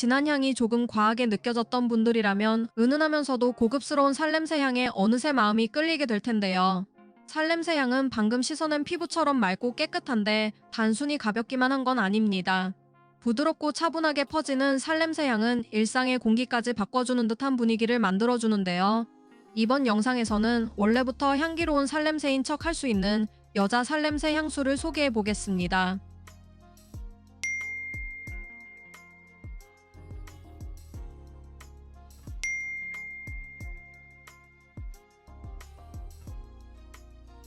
진한 향이 조금 과하게 느껴졌던 분들이라면 은은하면서도 고급스러운 살냄새 향에 어느새 마음이 끌리게 될 텐데요. 살냄새 향은 방금 씻어낸 피부처럼 맑고 깨끗한데 단순히 가볍기만 한 건 아닙니다. 부드럽고 차분하게 퍼지는 살냄새 향은 일상의 공기까지 바꿔주는 듯한 분위기를 만들어주는데요. 이번 영상에서는 원래부터 향기로운 살냄새인 척 할 수 있는 여자 살냄새 향수를 소개해 보겠습니다.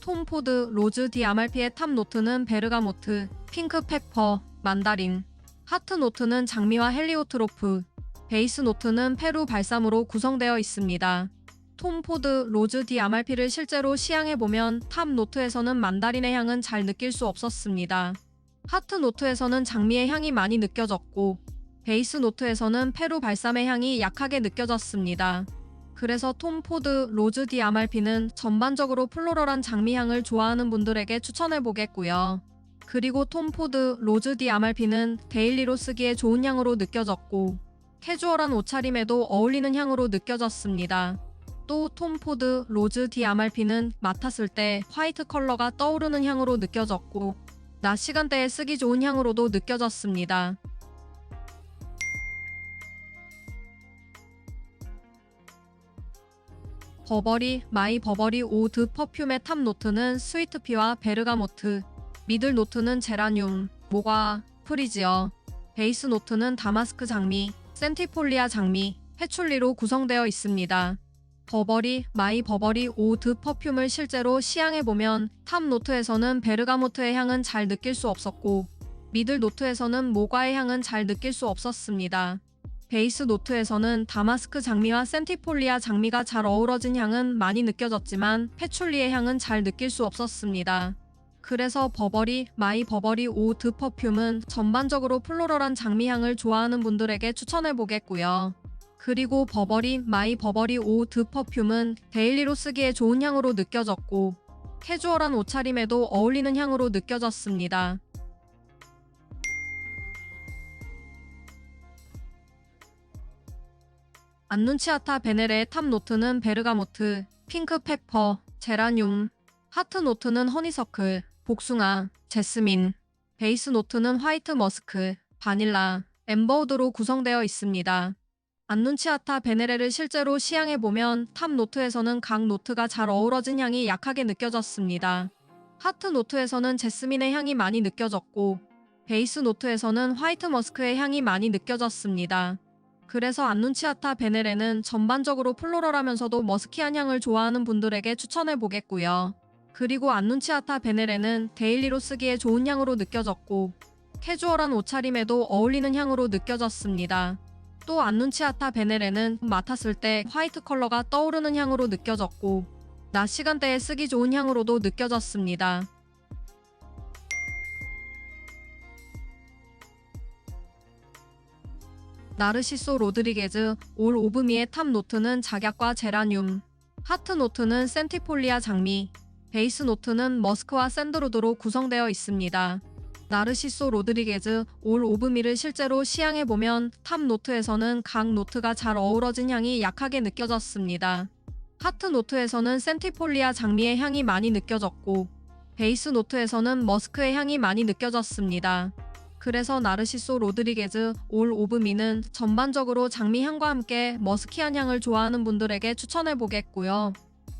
톰 포드 로즈 디 아말피의 탑 노트는 베르가모트, 핑크 페퍼, 만다린, 하트 노트는 장미와 헬리오트로프, 베이스 노트는 페루 발삼으로 구성되어 있습니다. 톰 포드 로즈 디 아말피를 실제로 시향해보면 탑 노트에서는 만다린의 향은 잘 느낄 수 없었습니다. 하트 노트에서는 장미의 향이 많이 느껴졌고, 베이스 노트에서는 페루 발삼의 향이 약하게 느껴졌습니다. 그래서 톰 포드 로즈 디 아말피는 전반적으로 플로럴한 장미향을 좋아하는 분들에게 추천해 보겠고요. 그리고 톰 포드 로즈 디 아말피는 데일리로 쓰기에 좋은 향으로 느껴졌고 캐주얼한 옷차림에도 어울리는 향으로 느껴졌습니다. 또 톰 포드 로즈 디 아말피는 맡았을 때 화이트 컬러가 떠오르는 향으로 느껴졌고 낮 시간대에 쓰기 좋은 향으로도 느껴졌습니다. 버버리 마이 버버리 오드 퍼퓸의 탑 노트는 스위트피와 베르가모트, 미들 노트는 제라늄, 모과, 프리지어, 베이스 노트는 다마스크 장미, 센티폴리아 장미, 패출리로 구성되어 있습니다. 버버리 마이 버버리 오드 퍼퓸을 실제로 시향해보면 탑 노트에서는 베르가모트의 향은 잘 느낄 수 없었고 미들 노트에서는 모과의 향은 잘 느낄 수 없었습니다. 베이스 노트에서는 다마스크 장미와 센티폴리아 장미가 잘 어우러진 향은 많이 느껴졌지만 패출리의 향은 잘 느낄 수 없었습니다. 그래서 버버리, 마이 버버리 오드 퍼퓸은 전반적으로 플로럴한 장미향을 좋아하는 분들에게 추천해 보겠고요. 그리고 버버리, 마이 버버리 오드 퍼퓸은 데일리로 쓰기에 좋은 향으로 느껴졌고 캐주얼한 옷차림에도 어울리는 향으로 느껴졌습니다. 안눈치아타 베네레의 탑 노트는 베르가모트, 핑크 페퍼, 제라늄, 하트 노트는 허니서클, 복숭아, 제스민, 베이스 노트는 화이트 머스크, 바닐라, 엠버우드로 구성되어 있습니다. 안눈치아타 베네레를 실제로 시향해보면 탑 노트에서는 각 노트가 잘 어우러진 향이 약하게 느껴졌습니다. 하트 노트에서는 제스민의 향이 많이 느껴졌고, 베이스 노트에서는 화이트 머스크의 향이 많이 느껴졌습니다. 그래서 안눈치아타 베네레는 전반적으로 플로럴하면서도 머스키한 향을 좋아하는 분들에게 추천해 보겠고요. 그리고 안눈치아타 베네레는 데일리로 쓰기에 좋은 향으로 느껴졌고 캐주얼한 옷차림에도 어울리는 향으로 느껴졌습니다. 또 안눈치아타 베네레는 맡았을 때 화이트 컬러가 떠오르는 향으로 느껴졌고 낮 시간대에 쓰기 좋은 향으로도 느껴졌습니다. 나르시소 로드리게즈 올 오브미의 탑 노트는 작약과 제라늄, 하트 노트는 센티폴리아 장미, 베이스 노트는 머스크와 샌드로드로 구성되어 있습니다. 나르시소 로드리게즈 올 오브미를 실제로 시향해보면 탑 노트에서는 각 노트가 잘 어우러진 향이 약하게 느껴졌습니다. 하트 노트에서는 센티폴리아 장미의 향이 많이 느껴졌고 베이스 노트에서는 머스크의 향이 많이 느껴졌습니다. 그래서 나르시소 로드리게즈 올 오브미는 전반적으로 장미향과 함께 머스키한 향을 좋아하는 분들에게 추천해 보겠고요.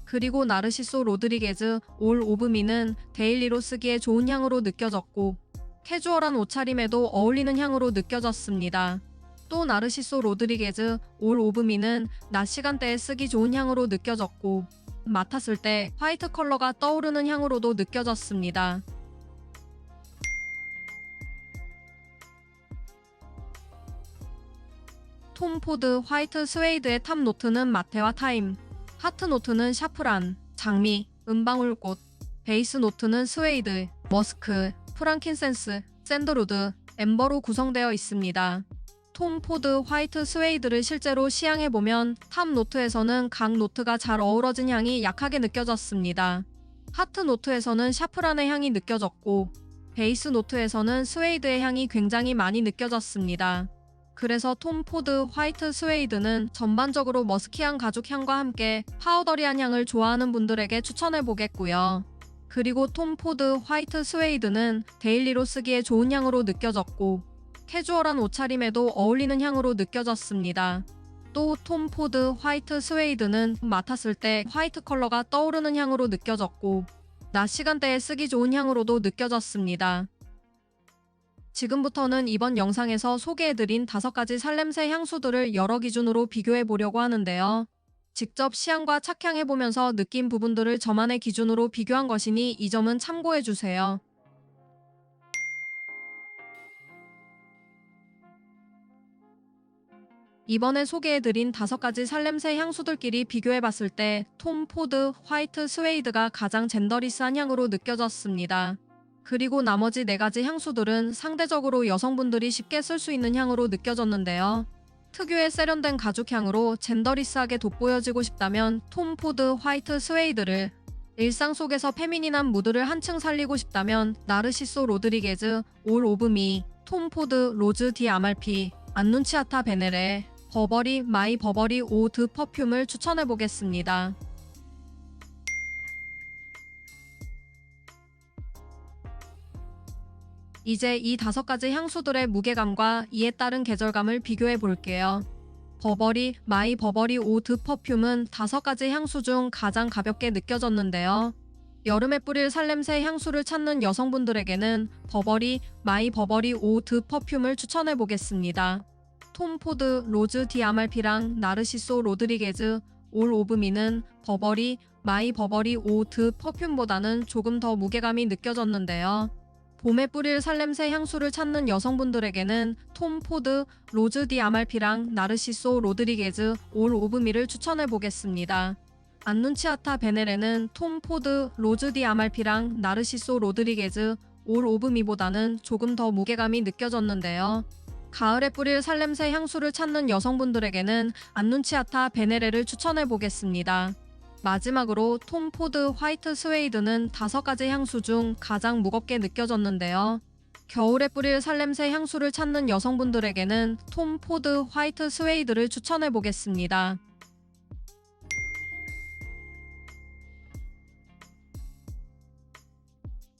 그리고 나르시소 로드리게즈 올 오브미는 데일리로 쓰기에 좋은 향으로 느껴졌고 캐주얼한 옷차림에도 어울리는 향으로 느껴졌습니다. 또 나르시소 로드리게즈 올 오브미는 낮 시간대에 쓰기 좋은 향으로 느껴졌고 맡았을 때 화이트 컬러가 떠오르는 향으로도 느껴졌습니다. 톰 포드 화이트 스웨이드의 탑 노트는 마테와 타임, 하트 노트는 샤프란, 장미, 은방울꽃, 베이스 노트는 스웨이드, 머스크, 프랑킨센스, 샌드루드, 엠버로 구성되어 있습니다. 톰 포드 화이트 스웨이드를 실제로 시향해보면 탑 노트에서는 각 노트가 잘 어우러진 향이 약하게 느껴졌습니다. 하트 노트에서는 샤프란의 향이 느껴졌고 베이스 노트에서는 스웨이드의 향이 굉장히 많이 느껴졌습니다. 그래서 톰 포드 화이트 스웨이드는 전반적으로 머스키한 가죽 향과 함께 파우더리한 향을 좋아하는 분들에게 추천해 보겠고요. 그리고 톰 포드 화이트 스웨이드는 데일리로 쓰기에 좋은 향으로 느껴졌고 캐주얼한 옷차림에도 어울리는 향으로 느껴졌습니다. 또 톰 포드 화이트 스웨이드는 맡았을 때 화이트 컬러가 떠오르는 향으로 느껴졌고 낮 시간대에 쓰기 좋은 향으로도 느껴졌습니다. 지금부터는 이번 영상에서 소개해드린 다섯 가지 살냄새 향수들을 여러 기준으로 비교해 보려고 하는데요. 직접 시향과 착향해보면서 느낀 부분들을 저만의 기준으로 비교한 것이니 이 점은 참고해 주세요. 이번에 소개해드린 다섯 가지 살냄새 향수들끼리 비교해봤을 때 톰 포드 화이트 스웨이드가 가장 젠더리스한 향으로 느껴졌습니다. 그리고 나머지 네 가지 향수들은 상대적으로 여성분들이 쉽게 쓸 수 있는 향으로 느껴졌는데요. 특유의 세련된 가죽 향으로 젠더리스하게 돋보여지고 싶다면 톰 포드 화이트 스웨이드를 일상 속에서 페미닌한 무드를 한층 살리고 싶다면 나르시소 로드리게즈 올 오브 미, 톰 포드 로즈 디 아말피, 안눈치아타 베네레, 버버리 마이 버버리 오드 퍼퓸을 추천해 보겠습니다. 이제 이 다섯 가지 향수들의 무게감과 이에 따른 계절감을 비교해 볼게요. 버버리 마이 버버리 오드 퍼퓸은 다섯 가지 향수 중 가장 가볍게 느껴졌는데요. 여름에 뿌릴 살냄새 향수를 찾는 여성분들에게는 버버리 마이 버버리 오드 퍼퓸을 추천해 보겠습니다. 톰 포드 로즈 디 아말피랑 나르시소 로드리게즈 올 오브 미는 버버리 마이 버버리 오드 퍼퓸보다는 조금 더 무게감이 느껴졌는데요. 봄에 뿌릴 살냄새 향수를 찾는 여성분들에게는 톰 포드 로즈 디 아말피랑 나르시소 로드리게즈 올 오브 미를 추천해 보겠습니다. 안눈치아타 베네레는 톰 포드 로즈 디 아말피랑 나르시소 로드리게즈 올 오브 미보다는 조금 더 무게감이 느껴졌는데요. 가을에 뿌릴 살냄새 향수를 찾는 여성분들에게는 안눈치아타 베네레를 추천해 보겠습니다. 마지막으로 톰 포드 화이트 스웨이드는 다섯 가지 향수 중 가장 무겁게 느껴졌는데요. 겨울에 뿌릴 살냄새 향수를 찾는 여성분들에게는 톰 포드 화이트 스웨이드를 추천해 보겠습니다.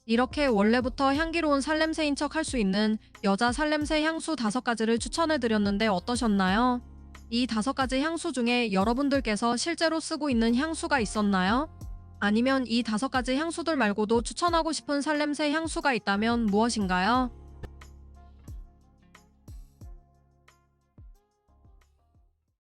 이렇게 원래부터 향기로운 살냄새인 척 할 수 있는 여자 살냄새 향수 다섯 가지를 추천해 드렸는데 어떠셨나요? 이 다섯 가지 향수 중에 여러분들께서 실제로 쓰고 있는 향수가 있었나요? 아니면 이 다섯 가지 향수들 말고도 추천하고 싶은 살냄새 향수가 있다면 무엇인가요?